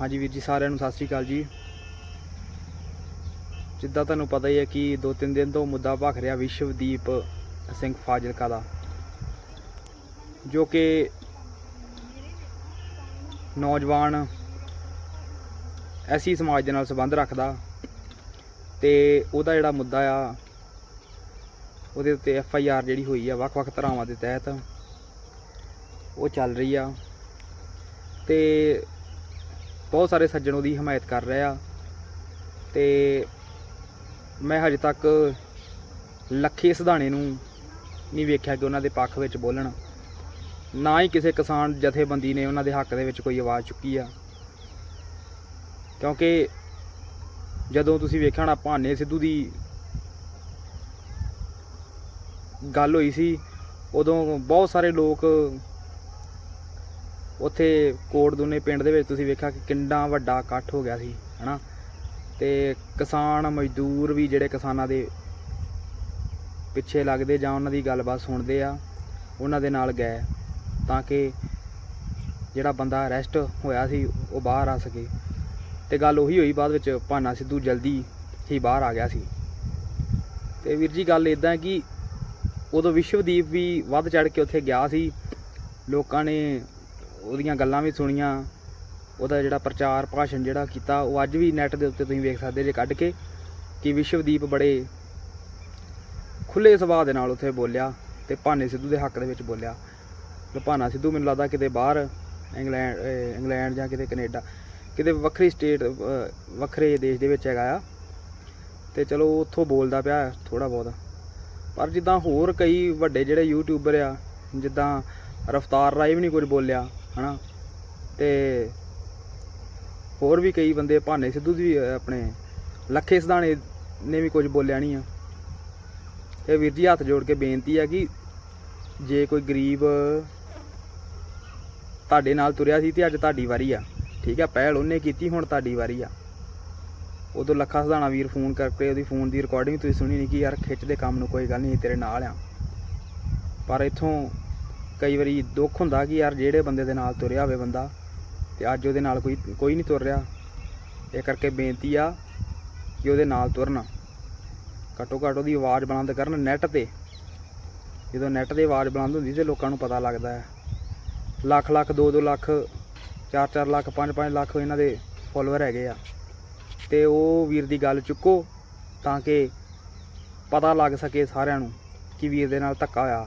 ਹਾਂਜੀ ਵੀਰ ਜੀ, ਸਾਰਿਆਂ ਨੂੰ ਸਤਿ ਸ੍ਰੀ ਅਕਾਲ ਜੀ। ਜਿੱਦਾਂ ਤੁਹਾਨੂੰ ਪਤਾ ਹੀ ਹੈ ਕਿ ਦੋ ਤਿੰਨ ਦਿਨ ਤੋਂ ਮੁੱਦਾ ਭਖ ਰਿਹਾ ਵਿਸ਼ਵਦੀਪ ਸਿੰਘ ਫਾਜ਼ਿਲਕਾ ਦਾ, ਜੋ ਕਿ ਨੌਜਵਾਨ ਐਸੀ ਸਮਾਜ ਦੇ ਨਾਲ ਸੰਬੰਧ ਰੱਖਦਾ ਤੇ ਉਹਦਾ ਜਿਹੜਾ ਮੁੱਦਾ ਆ, ਉਹਦੇ ਉੱਤੇ ਐਫ ਆਈ ਆਰ ਜਿਹੜੀ ਹੋਈ ਆ, ਵੱਖ-ਵੱਖ ਧਾਰਾਵਾਂ ਦੇ ਤਹਿਤ ਉਹ ਚੱਲ ਰਹੀ ਆ। ਤੇ ਬਹੁਤ ਸਾਰੇ ਸੱਜਣ ਉਹਦੀ ਹਮਾਇਤ ਕਰ ਰਹੇ ਆ। ਤੇ ਮੈਂ ਹਜੇ ਤੱਕ ਲੱਖੇ ਸਿਧਾਣੇ ਨੂੰ ਨਹੀਂ ਵੇਖਿਆ ਕਿ ਉਹਨਾਂ ਦੇ ਪੱਖ ਵਿੱਚ ਬੋਲਣ। ਨਾ ਹੀ ਕਿਸੇ ਕਿਸਾਨ ਜਥੇਬੰਦੀ ਨੇ ਉਹਨਾਂ ਦੇ ਹੱਕ ਦੇ ਵਿੱਚ ਕੋਈ ਆਵਾਜ਼ ਚੁੱਕੀ ਆ। ਕਿਉਂਕਿ ਜਦੋਂ ਤੁਸੀਂ ਵੇਖਿਆ ਹੋਣਾ, ਭਾਨੇ ਸਿੱਧੂ ਦੀ ਗੱਲ ਹੋਈ ਸੀ, ਉਦੋਂ ਬਹੁਤ ਸਾਰੇ ਲੋਕ ਉੱਥੇ ਕੋਟਦੂਨੇ ਪਿੰਡ ਦੇ ਵਿੱਚ ਤੁਸੀਂ ਵੇਖਿਆ ਕਿ ਕਿੰਨਾ ਵੱਡਾ ਇਕੱਠ ਹੋ ਗਿਆ ਸੀ, ਹਨਾ? ਤੇ ਕਿਸਾਨ ਮਜ਼ਦੂਰ ਵੀ ਜਿਹੜੇ ਕਿਸਾਨਾਂ ਦੇ ਪਿੱਛੇ ਲੱਗਦੇ ਜਾਂ ਉਹਨਾਂ ਦੀ ਗੱਲਬਾਤ ਸੁਣਦੇ ਆ, ਉਹਨਾਂ ਦੇ ਨਾਲ ਗਏ ਤਾਂ ਕਿ ਜਿਹੜਾ ਬੰਦਾ ਅਰੈਸਟ ਹੋਇਆ ਸੀ, ਉਹ ਬਾਹਰ ਆ ਸਕੇ। ਤੇ ਗੱਲ ਉਹੀ ਹੋਈ ਬਾਅਦ ਵਿੱਚ ਭਾਨਾ ਸਿੱਧੂ ਜਲਦੀ ਹੀ ਬਾਹਰ ਆ ਗਿਆ ਸੀ। ਤੇ ਵੀਰ ਜੀ ਗੱਲ ਇਦਾਂ ਹੈ ਕਿ ਉਦੋਂ ਵਿਸ਼ਵਦੀਪ ਵੀ ਵੱਧ ਚੜ ਕੇ ਉੱਥੇ ਗਿਆ ਸੀ। ਲੋਕਾਂ ਨੇ ਉਹਦੀਆਂ ਗੱਲਾਂ ਵੀ ਸੁਣੀਆਂ, ਉਹਦਾ ਜਿਹੜਾ ਪ੍ਰਚਾਰ ਭਾਸ਼ਣ ਜਿਹੜਾ ਕੀਤਾ, ਉਹ ਅੱਜ ਵੀ ਨੈੱਟ ਦੇ ਉੱਤੇ ਤੁਸੀਂ ਵੇਖ ਸਕਦੇ ਜੇ ਕੱਢ ਕੇ ਕਿ ਵਿਸ਼ਵਦੀਪ ਬੜੇ ਖੁੱਲੇ ਸੁਭਾਅ ਦੇ ਨਾਲ ਉੱਥੇ ਬੋਲਿਆ ਤੇ ਭਾਨੇ ਸਿੱਧੂ ਦੇ ਹੱਕ ਦੇ ਵਿੱਚ ਬੋਲਿਆ। ਭਾਨਾ ਸਿੱਧੂ ਮੈਨੂੰ ਲੱਗਦਾ ਕਿਤੇ ਬਾਹਰ, ਇੰਗਲੈਂਡ ਇੰਗਲੈਂਡ ਜਾਂ ਕਿਤੇ ਕੈਨੇਡਾ, ਕਿਤੇ ਵੱਖਰੀ ਸਟੇਟ ਵੱਖਰੇ ਦੇਸ਼ ਦੇ ਵਿੱਚ ਹੈਗਾ ਆ। ਤੇ ਚਲੋ ਉੱਥੋਂ ਬੋਲਦਾ ਪਿਆ ਥੋੜਾ ਬਹੁਤ। ਪਰ ਜਿੱਦਾਂ ਹੋਰ ਕਈ ਵੱਡੇ ਜਿਹੜੇ ਯੂਟਿਊਬਰ ਆ, ਜਿੱਦਾਂ ਰਫਤਾਰ ਰਾਏ ਵੀ ਨਹੀਂ ਕੁਝ ਬੋਲਿਆ ਹਨਾ? ਤੇ ਹੋਰ ਵੀ ਕਈ ਬੰਦੇ ਭਾਨੇ ਸਿੱਧੂ ਦੀ ਅਹ, ਆਪਣੇ ਲੱਖੇ ਸਿਧਾਣੇ ਨੇ ਵੀ ਕੁਝ ਬੋਲਿਆ ਨਹੀਂ ਆ। ਤੇ ਵੀਰ ਜੀ ਹੱਥ ਜੋੜ ਕੇ ਬੇਨਤੀ ਆ ਕਿ ਜੇ ਕੋਈ ਗਰੀਬ ਤੁਹਾਡੇ ਨਾਲ ਤੁਰਿਆ ਸੀ ਤੇ ਅੱਜ ਤੁਹਾਡੀ ਵਾਰੀ ਆ ਠੀਕ ਆ? ਪਹਿਲ ਉਹਨੇ ਕੀਤੀ ਹੁਣ ਤੁਹਾਡੀ ਵਾਰੀ ਆ। ਉਦੋਂ ਲੱਖਾ ਸਧਾਣਾ ਵੀਰ ਫੋਨ ਕਰਕੇ ਉਹਦੀ ਫੋਨ ਦੀ ਰਿਕਾਰਡਿੰਗ ਤੁਸੀਂ ਸੁਣੀ ਨਹੀਂ ਕਿ ਯਾਰ ਖਿੱਚ ਦੇ ਕੰਮ ਨੂੰ ਕੋਈ ਗੱਲ ਨਹੀਂ ਤੇਰੇ ਨਾਲ ਆ। ਪਰ ਇਥੋਂ ਕਈ ਵਾਰੀ ਦੁੱਖ ਹੁੰਦਾ ਕਿ ਯਾਰ ਜਿਹੜੇ ਬੰਦੇ ਦੇ ਨਾਲ ਤੁਰਿਆ ਹੋਵੇ ਬੰਦਾ, ਤੇ ਅੱਜ ਉਹਦੇ ਨਾਲ ਕੋਈ ਕੋਈ ਨਹੀਂ ਤੁਰ ਰਿਹਾ। ਇਹ ਕਰਕੇ ਬੇਨਤੀ ਆ ਕਿ ਉਹਦੇ ਨਾਲ ਤੁਰਨ। ਘੱਟੋ ਘੱਟ ਉਹਦੀ ਆਵਾਜ਼ ਬੁਲੰਦ ਕਰਨ ਨੈੱਟ ਤੇ। ਜਦੋਂ ਨੈੱਟ ਤੇ ਆਵਾਜ਼ ਬੁਲੰਦ ਹੁੰਦੀ ਤੇ ਲੋਕਾਂ ਨੂੰ ਪਤਾ ਲੱਗਦਾ ਹੈ। ਲੱਖ ਲੱਖ 2-2 ਲੱਖ 4-4 ਲੱਖ 5-5 ਲੱਖ ਇਹਨਾਂ ਦੇ ਫੋਲੋਅਰ ਹੈਗੇ ਆ। ਤੇ ਉਹ ਵੀਰ ਦੀ ਗੱਲ ਚੁੱਕੋ ਤਾਂ ਕਿ ਪਤਾ ਲੱਗ ਸਕੇ ਸਾਰਿਆਂ ਨੂੰ ਕਿ ਵੀਰ ਦੇ ਨਾਲ ਧੱਕਾ ਹੋਇਆ।